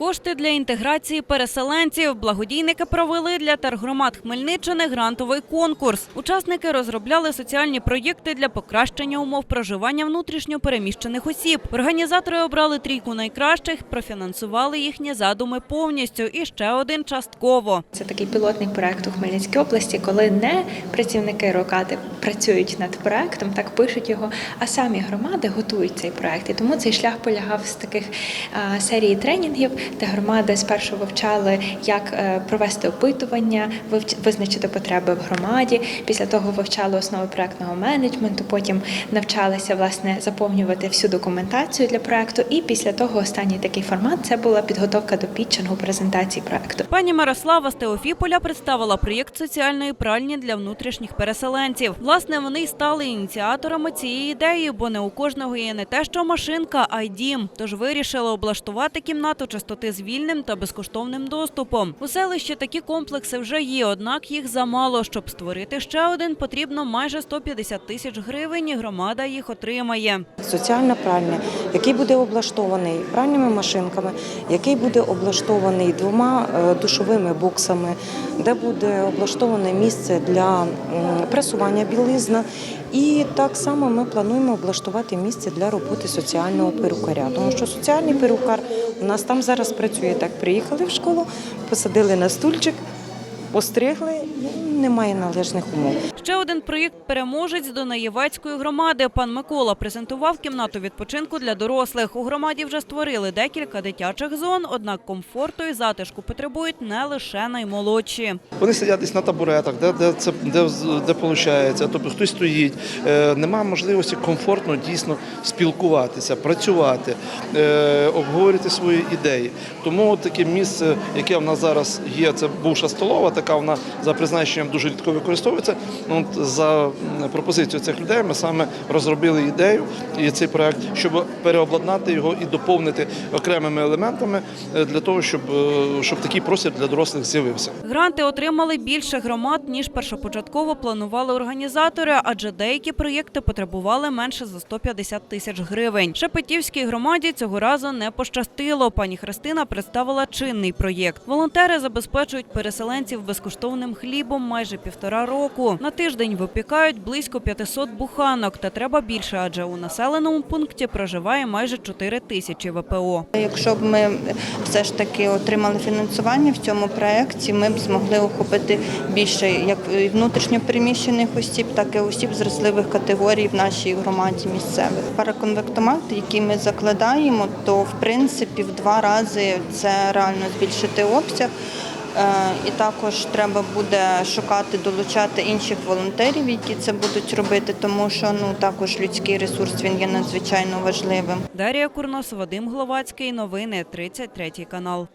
Кошти для інтеграції переселенців благодійники провели для тергромад Хмельниччини грантовий конкурс. Учасники розробляли соціальні проєкти для покращення умов проживання внутрішньо переміщених осіб. Організатори обрали трійку найкращих, профінансували їхні задуми повністю і ще один частково. Це такий пілотний проект у Хмельницькій області, коли не працівники рокади працюють над проектом, так пишуть його, а самі громади готують цей проект. І тому цей шлях полягав з таких серії тренінгів, де громади спершу вивчали, як е, провести опитування, визначити потреби в громаді. Після того вивчали основи проектного менеджменту. Потім навчалися власне заповнювати всю документацію для проекту. І після того останній такий формат це була підготовка до пітчингу презентації проекту. Пані Мирослава з Теофіполя представила проєкт соціальної пральні для внутрішніх переселенців. Власне, вони й стали ініціаторами цієї ідеї, бо не у кожного є не те, що машинка, а й дім. Тож вирішили облаштувати кімнату чистоти з вільним та безкоштовним доступом. У селищі такі комплекси вже є, однак їх замало. Щоб створити ще один, потрібно майже 150 тисяч гривень. і Громада їх отримає. соціальна пральня, який буде облаштований пральними машинками, який буде облаштований двома е, душовими боксами, де буде облаштоване місце для пресування білизна. І так само ми плануємо облаштувати місце для роботи соціального перукаря, тому що соціальний перукар у нас там зараз працює так. Приїхали в школу, посадили на стульчик, постригли, немає належних умов. Ще один проєкт переможець до Наєвецької громади. Пан Микола презентував кімнату відпочинку для дорослих. У громаді вже створили декілька дитячих зон, однак комфорту і затишку потребують не лише наймолодші. Вони сидять десь на табуретах, де, де це де, де виходить, тобто хтось стоїть. Е, нема можливості комфортно дійсно спілкуватися, працювати, е, обговорювати свої ідеї. Тому таке місце, яке в нас зараз є, це бувша столова, така вона за призначенням дуже рідко використовується. Ну, от за пропозицією цих людей ми саме розробили ідею і цей проект, щоб переобладнати його і доповнити окремими елементами е, для того, щоб, е, щоб такий простір для дорослих з'явився. Гранти отримали більше громад, ніж першопочатково планували організатори, адже деякі проєкти потребували менше за 150 тисяч гривень. Шепетівській громаді цього разу не пощастило. Пані Христина представила чинний проєкт. Волонтери забезпечують переселенців безкоштовним хлібом майже півтора року. На тиждень випікають близько 500 буханок. Та треба більше, адже у населеному пункті проживає майже 4 тисячі ВПО. Якщо б ми все ж таки отримали фінансування в цьому проєкті, ми б змогли охопити більше як внутрішньо переміщених осіб, так і осіб з вразливих категорій в нашій громаді місцевих. Параконвектомат, який ми закладаємо, то в принципі в два рази це реально збільшити обсяг. Е, І також треба буде шукати, долучати інших волонтерів, які це будуть робити, тому що ну також людський ресурс він є надзвичайно важливим. Дар'я Курнос, Вадим Гловацький. Новини 33 канал.